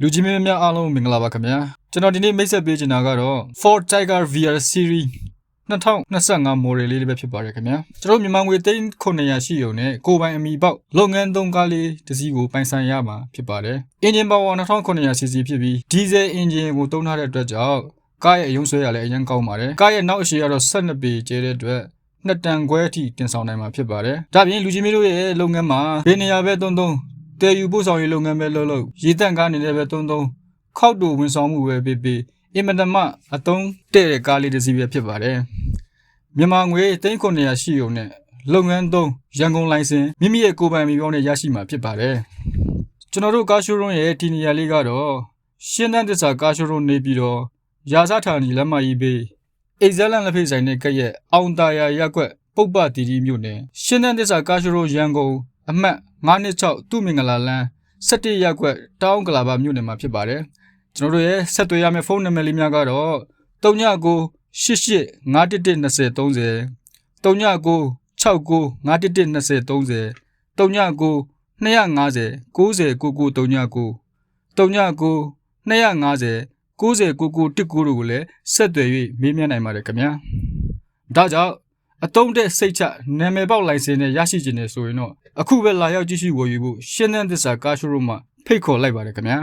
လူကြီးမင်းများအားလုံးမင်္ဂလာပါခင်ဗျာကျွန်တော်ဒီနေ့မိတ်ဆက်ပေးချင်တာကတော့ Ford Tiger VR Series 2025 model လေးပဲဖြစ်ပါတယ်ခင်ဗျာကျွန်တော်မြန်မာငွေသိန်း900ရှိုံနဲ့ကိုယ်ပိုင်အမီပေါက်လုပ်ငန်းသုံးကားလေးတစ်စီးကိုပိုင်ဆိုင်ရမှာဖြစ်ပါတယ်အင်ဂျင်ပါဝါ 2900 cc ဖြစ်ပြီးဒီဇယ်အင်ဂျင်ကိုသုံးထားတဲ့အတွက်ကြောင့်ကားရဲ့အယုံဆွဲရလည်းအရင်ကောင်းပါတယ်ကားရဲ့နောက်အရှိကတော့12ပေကျဲတဲ့အတွက်နှစ်တန်ခွဲအထိတင်ဆောင်နိုင်မှာဖြစ်ပါတယ်။ဒါပြင်လူကြီးမျိုးတို့ရဲ့လုပ်ငန်းမှာဘယ်နေရာပဲတုံးတုံး တည်ယူပို့ဆောင်ရေးလုပ်ငန်းပဲလုပ်လို့ရေတန့်ကားနေလည်းပဲတုံးတုံးခောက်တူဝန်ဆောင်မှုပဲပေးပေးအင်မတန်မှအသုံးတဲ့တဲ့ကားလေးတစ်စီးပဲဖြစ်ပါတယ်။မြန်မာငွေ3900ရှိုံနဲ့လုပ်ငန်းသုံးရန်ကုန်လိုင်စင်မိမိရဲ့ကိုယ်ပိုင်မိပေါင်းနဲ့ရရှိမှာဖြစ်ပါတယ်။ကျွန်တော်တို့ကားရှိုးရုံးရဲ့ဒီနေရာလေးကတော့ရှင်းတန်းတစ္ဆာကားရှိုးရုံးနေပြီးတော့ရာဇဌာနီလက်မကြီးပေးအိဇလန်လက်ဖေးဆိုင်နဲ့ကက်ရဲ့အောင်တာယာရက်ကွက်ပုပ္ပတီတီမြို့နယ်ရှင်းတန်းတစ္ဆာကာရှိုရိုရန်ကုန် အမှတ်926သူမင်္ဂလာလမ်း17ရက်ကွက်တောင်းကလာပါမြို့နယ်မှာဖြစ်ပါတယ်ကျွန်တော်တို့ရဲ့ဆက်သွယ်ရမယ့်ဖုန်းနံပါတ်လေးများကတော့39 88 91120 39 69 91120 39 250 909939 39 250 909919တို့ကိုလည်းဆက်သွယ်၍မေးမြန်းနိုင်ပါတယ်ခင်ဗျာဒါကြောင့် အတုံးတဲ့စိတ်ချနာမည်ပေါက်လိုင်စင်နဲ့ရရှိခြင်းနဲ့ဆိုရင်တော့အခုပဲလာရောက်ကြည့်ရှုဝယ်ယူဖို့ရှင်းတဲ့သစ္စာကားရှိုးရုံးမှာဖိတ်ခေါ်လိုက်ပါတယ်ခင်ဗျာ